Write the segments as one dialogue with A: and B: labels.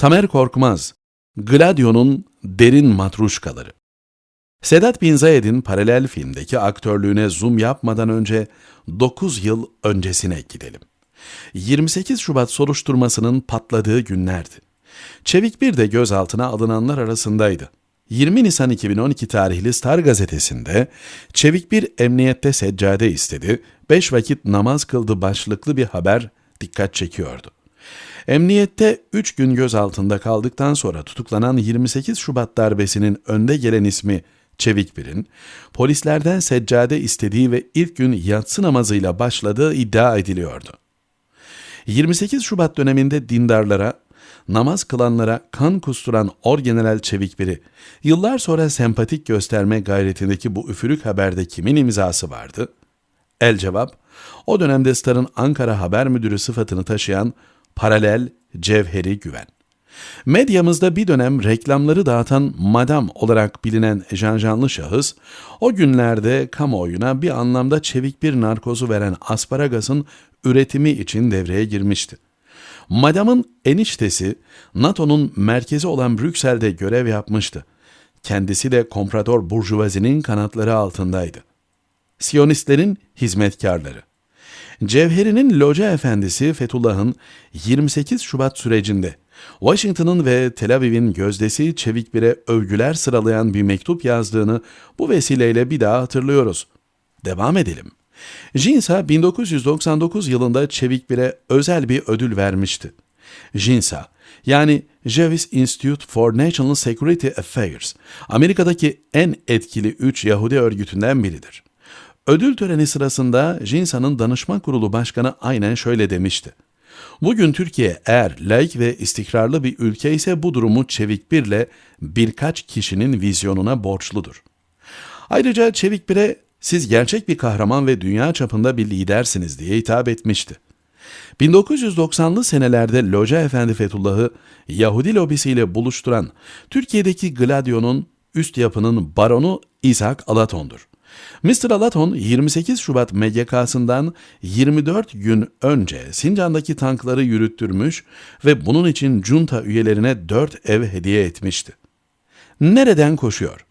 A: Tamer Korkmaz, Gladio'nun derin matruşkaları. Sedat Bin Zayed'in paralel filmdeki aktörlüğüne zoom yapmadan önce 9 yıl öncesine gidelim. 28 Şubat soruşturmasının patladığı günlerdi. Çevik bir de gözaltına alınanlar arasındaydı. 20 Nisan 2012 tarihli Star gazetesinde Çevik bir emniyette seccade istedi, 5 vakit namaz kıldı başlıklı bir haber dikkat çekiyordu. Emniyette 3 gün gözaltında kaldıktan sonra tutuklanan 28 Şubat darbesinin önde gelen ismi Çevik Bir'in, polislerden seccade istediği ve ilk gün yatsı namazıyla başladığı iddia ediliyordu. 28 Şubat döneminde dindarlara, namaz kılanlara kan kusturan Orgeneral Çevik biri, yıllar sonra sempatik gösterme gayretindeki bu üfürük haberde kimin imzası vardı? El cevap, o dönemde Star'ın Ankara Haber Müdürü sıfatını taşıyan Paralel Cevheri Güven. Medyamızda bir dönem reklamları dağıtan madam olarak bilinen janjanlı şahıs, o günlerde kamuoyuna bir anlamda çevik bir narkozu veren asparagasın üretimi için devreye girmişti. Madam'ın eniştesi NATO'nun merkezi olan Brüksel'de görev yapmıştı. Kendisi de komprador burjuvazinin kanatları altındaydı. Siyonistlerin hizmetkarları. Cevheri'nin loca efendisi Fethullah'ın 28 Şubat sürecinde Washington'ın ve Tel Aviv'in gözdesi Çevik Bir'e övgüler sıralayan bir mektup yazdığını bu vesileyle bir daha hatırlıyoruz. Devam edelim. JINSA 1999 yılında Çevik Bir'e özel bir ödül vermişti. JINSA yani Jewish Institute for National Security Affairs, Amerika'daki en etkili 3 Yahudi örgütünden biridir. Ödül töreni sırasında JINSA'nın danışma kurulu başkanı aynen şöyle demişti. Bugün Türkiye eğer laik ve istikrarlı bir ülke ise bu durumu Çevik Bir'le birkaç kişinin vizyonuna borçludur. Ayrıca Çevik Bir'e siz gerçek bir kahraman ve dünya çapında bir lidersiniz diye hitap etmişti. 1990'lı senelerde Loca Efendi Fethullah'ı Yahudi lobisiyle buluşturan Türkiye'deki Gladio'nun üst yapının baronu İshak Alaton'dur. Mr. Alaton 28 Şubat MGK'sından 24 gün önce Sincan'daki tankları yürüttürmüş ve bunun için junta üyelerine 4 ev hediye etmişti. Nereden koşuyor?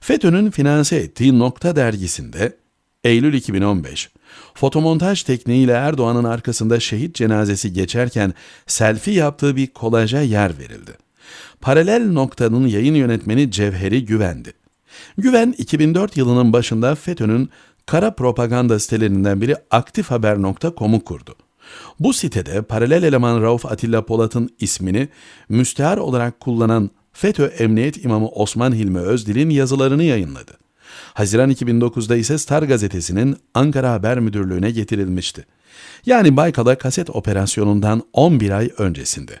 A: FETÖ'nün finanse ettiği Nokta dergisinde Eylül 2015 fotomontaj tekniğiyle Erdoğan'ın arkasında şehit cenazesi geçerken selfie yaptığı bir kolaja yer verildi. Paralel Nokta'nın yayın yönetmeni Cevheri Güvendi. Güven 2004 yılının başında FETÖ'nün kara propaganda sitelerinden biri aktifhaber.com'u kurdu. Bu sitede paralel eleman Rauf Atilla Polat'ın ismini müstehar olarak kullanan FETÖ Emniyet İmamı Osman Hilmi Özdil'in yazılarını yayınladı. Haziran 2009'da ise Star gazetesinin Ankara Haber Müdürlüğü'ne getirilmişti. Yani Baykal'a kaset operasyonundan 11 ay öncesinde.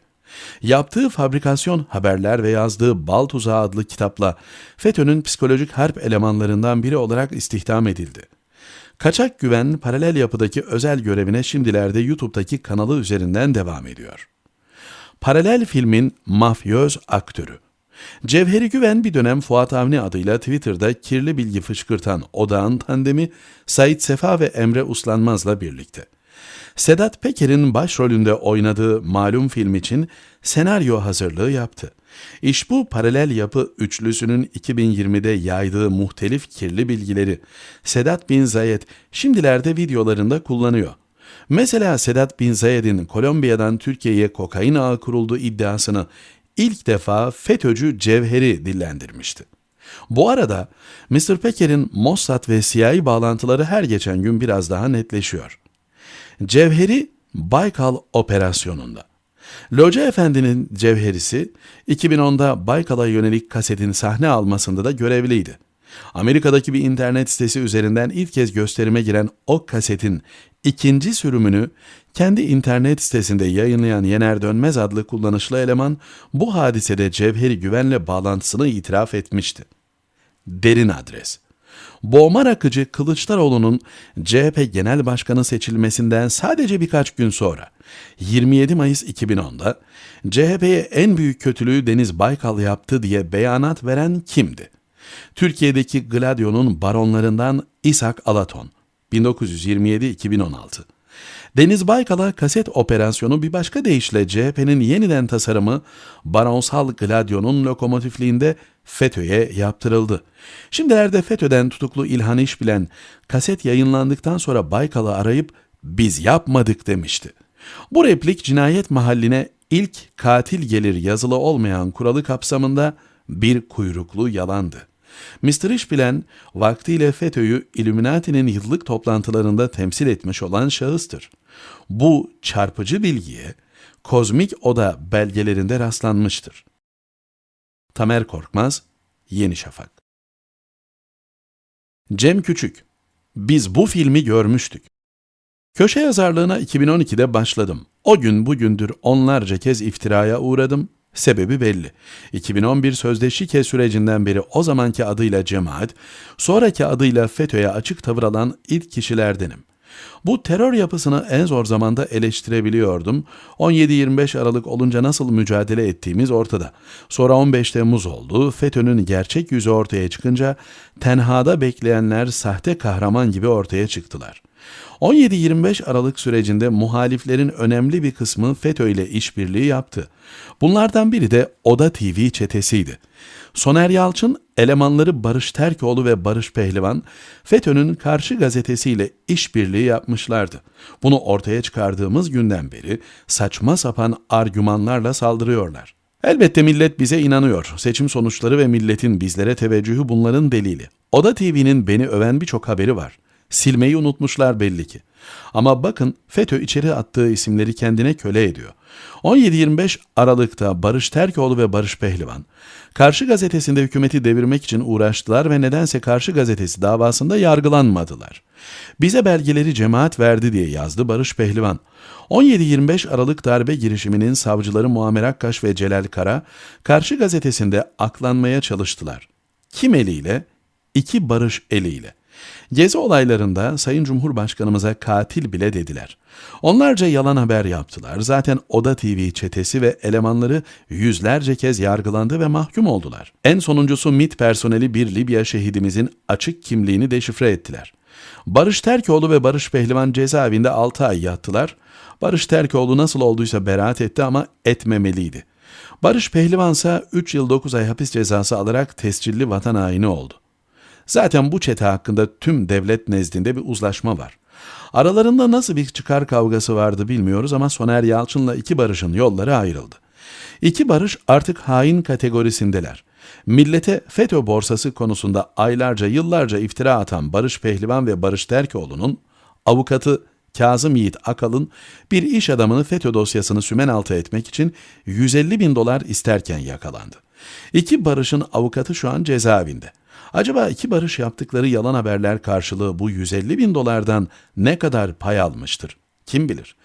A: Yaptığı fabrikasyon haberler ve yazdığı Bal Tuzağı adlı kitapla FETÖ'nün psikolojik harp elemanlarından biri olarak istihdam edildi. Kaçak Güven paralel yapıdaki özel görevine şimdilerde YouTube'daki kanalı üzerinden devam ediyor. Paralel filmin mafyöz aktörü. Cevheri Güven bir dönem Fuat Avni adıyla Twitter'da kirli bilgi fışkırtan odağın tandemi Sait Sefa ve Emre Uslanmaz'la birlikte. Sedat Peker'in başrolünde oynadığı malum film için senaryo hazırlığı yaptı. İş bu paralel yapı üçlüsünün 2020'de yaydığı muhtelif kirli bilgileri Sedat Bin Zayed şimdilerde videolarında kullanıyor. Mesela Sedat Bin Zayed'in Kolombiya'dan Türkiye'ye kokain ağı kurulduğu iddiasını ilk defa FETÖ'cü Cevheri dillendirmişti. Bu arada Mr. Peker'in Mossad ve CIA bağlantıları her geçen gün biraz daha netleşiyor. Cevheri Baykal operasyonunda. Loca Efendi'nin cevherisi 2010'da Baykal'a yönelik kasetin sahne almasında da görevliydi. Amerika'daki bir internet sitesi üzerinden ilk kez gösterime giren o kasetin ikinci sürümünü kendi internet sitesinde yayınlayan Yener Dönmez adlı kullanışlı eleman bu hadisede Cevheri Güven'le bağlantısını itiraf etmişti. Derin adres Boğma rakıcı Kılıçdaroğlu'nun CHP Genel Başkanı seçilmesinden sadece birkaç gün sonra 27 Mayıs 2010'da CHP'ye en büyük kötülüğü Deniz Baykal yaptı diye beyanat veren kimdi? Türkiye'deki Gladio'nun baronlarından İshak Alaton 1927-2016 Deniz Baykal'a kaset operasyonu bir başka deyişle CHP'nin yeniden tasarımı Baronsal Gladio'nun lokomotifliğinde FETÖ'ye yaptırıldı. Şimdilerde FETÖ'den tutuklu İlhan İşbilen kaset yayınlandıktan sonra Baykal'ı arayıp biz yapmadık demişti. Bu replik cinayet mahalline ilk katil gelir yazılı olmayan kuralı kapsamında bir kuyruklu yalandı. Mr. İşbilen vaktiyle FETÖ'yü Illuminati'nin yıllık toplantılarında temsil etmiş olan şahıstır. Bu çarpıcı bilgiye Kozmik Oda belgelerinde rastlanmıştır. Tamer Korkmaz, Yeni Şafak Cem Küçük, biz bu filmi görmüştük. Köşe yazarlığına 2012'de başladım. O gün bugündür onlarca kez iftiraya uğradım. Sebebi belli. 2011 sözde şike sürecinden beri o zamanki adıyla cemaat, sonraki adıyla FETÖ'ye açık tavır alan ilk kişilerdenim. Bu terör yapısını en zor zamanda eleştirebiliyordum. 17-25 Aralık olunca nasıl mücadele ettiğimiz ortada. Sonra 15 Temmuz oldu. FETÖ'nün gerçek yüzü ortaya çıkınca tenhada bekleyenler sahte kahraman gibi ortaya çıktılar. 17-25 Aralık sürecinde muhaliflerin önemli bir kısmı FETÖ ile işbirliği yaptı. Bunlardan biri de Oda TV çetesiydi. Soner Yalçın, elemanları Barış Terkoğlu ve Barış Pehlivan, FETÖ'nün karşı gazetesiyle işbirliği yapmışlardı. Bunu ortaya çıkardığımız günden beri saçma sapan argümanlarla saldırıyorlar. Elbette millet bize inanıyor. Seçim sonuçları ve milletin bizlere teveccühü bunların delili. Oda TV'nin beni öven birçok haberi var. Silmeyi unutmuşlar belli ki. Ama bakın FETÖ içeri attığı isimleri kendine köle ediyor. 17-25 Aralık'ta Barış Terkoğlu ve Barış Pehlivan, Karşı Gazetesi'nde hükümeti devirmek için uğraştılar ve nedense Karşı Gazetesi davasında yargılanmadılar. Bize belgeleri cemaat verdi diye yazdı Barış Pehlivan. 17-25 Aralık darbe girişiminin savcıları Muammer Akkaş ve Celal Kara, Karşı Gazetesi'nde aklanmaya çalıştılar. Kim eliyle? İki barış eliyle. Gezi olaylarında Sayın Cumhurbaşkanımıza katil bile dediler. Onlarca yalan haber yaptılar. Zaten Oda TV çetesi ve elemanları yüzlerce kez yargılandı ve mahkum oldular. En sonuncusu MIT personeli bir Libya şehidimizin açık kimliğini deşifre ettiler. Barış Terkoğlu ve Barış Pehlivan cezaevinde 6 ay yattılar. Barış Terkoğlu nasıl olduysa beraat etti ama etmemeliydi. Barış Pehlivan ise 3 yıl 9 ay hapis cezası alarak tescilli vatan haini oldu. Zaten bu çete hakkında tüm devlet nezdinde bir uzlaşma var. Aralarında nasıl bir çıkar kavgası vardı bilmiyoruz ama Soner Yalçın'la iki barışın yolları ayrıldı. İki barış artık hain kategorisindeler. Millete FETÖ borsası konusunda aylarca yıllarca iftira atan Barış Pehlivan ve Barış Terkoğlu'nun avukatı Kazım Yiğit Akalın bir iş adamını FETÖ dosyasını sümen altı etmek için 150 bin dolar isterken yakalandı. İki barışın avukatı şu an cezaevinde. Acaba iki barış yaptıkları yalan haberler karşılığı bu 150 bin dolardan ne kadar pay almıştır? Kim bilir?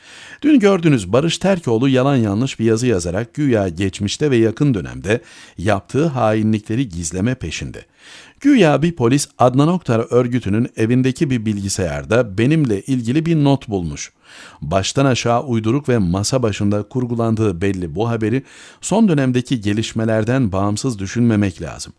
A: Dün gördünüz Barış Terkoğlu yalan yanlış bir yazı yazarak güya geçmişte ve yakın dönemde yaptığı hainlikleri gizleme peşinde. Güya bir polis Adnan Oktar örgütünün evindeki bir bilgisayarda benimle ilgili bir not bulmuş. Baştan aşağı uyduruk ve masa başında kurgulandığı belli bu haberi son dönemdeki gelişmelerden bağımsız düşünmemek lazım.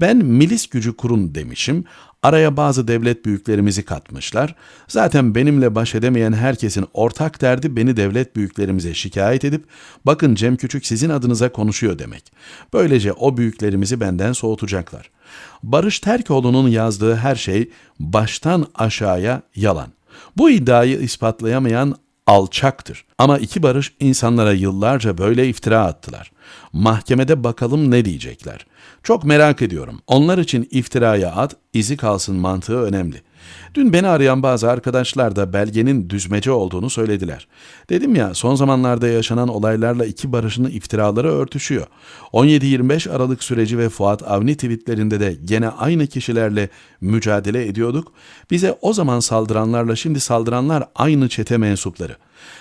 A: Ben milis gücü kurun demişim, araya bazı devlet büyüklerimizi katmışlar. Zaten benimle baş edemeyen herkesin ortak derdi beni devlet büyüklerimize şikayet edip bakın Cem Küçük sizin adınıza konuşuyor demek. Böylece o büyüklerimizi benden soğutacaklar. Barış Terkoğlu'nun yazdığı her şey baştan aşağıya yalan. Bu iddiayı ispatlayamayan alçaktır. Ama iki barış insanlara yıllarca böyle iftira attılar. Mahkemede bakalım ne diyecekler. Çok merak ediyorum. Onlar için iftiraya at, izi kalsın mantığı önemli. Dün beni arayan bazı arkadaşlar da belgenin düzmece olduğunu söylediler. Dedim ya son zamanlarda yaşanan olaylarla iki barışın iftiraları örtüşüyor. 17-25 Aralık süreci ve Fuat Avni tweetlerinde de gene aynı kişilerle mücadele ediyorduk. Bize o zaman saldıranlarla şimdi saldıranlar aynı çete mensupları.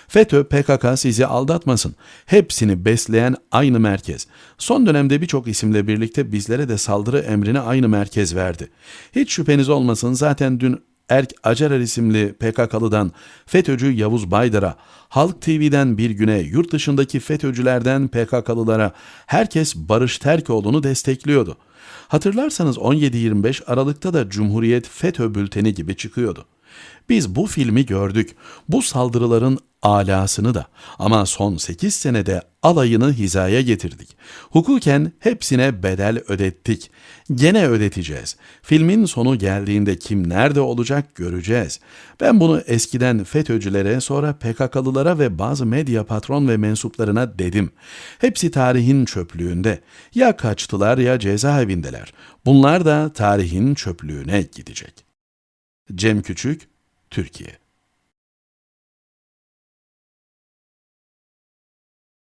A: FETÖ, PKK sizi aldatmasın. Hepsini besleyen aynı merkez. Son dönemde birçok isimle birlikte bizlere de saldırı emrini aynı merkez verdi. Hiç şüpheniz olmasın zaten dün Erk Acarer isimli PKK'lıdan FETÖ'cü Yavuz Baydar'a, Halk TV'den bir güne yurt dışındaki FETÖ'cülerden PKK'lılara herkes Barış Terkoğlu'nu destekliyordu. Hatırlarsanız 17-25 Aralık'ta da Cumhuriyet FETÖ bülteni gibi çıkıyordu. Biz bu filmi gördük. Bu saldırıların alasını da ama son 8 senede alayını hizaya getirdik. Hukuken hepsine bedel ödettik. Gene ödeteceğiz. Filmin sonu geldiğinde kim nerede olacak göreceğiz. Ben bunu eskiden FETÖ'cülere sonra PKK'lılara ve bazı medya patron ve mensuplarına dedim. Hepsi tarihin çöplüğünde. Ya kaçtılar ya cezaevindeler. Bunlar da tarihin çöplüğüne gidecek. Cem Küçük, Türkiye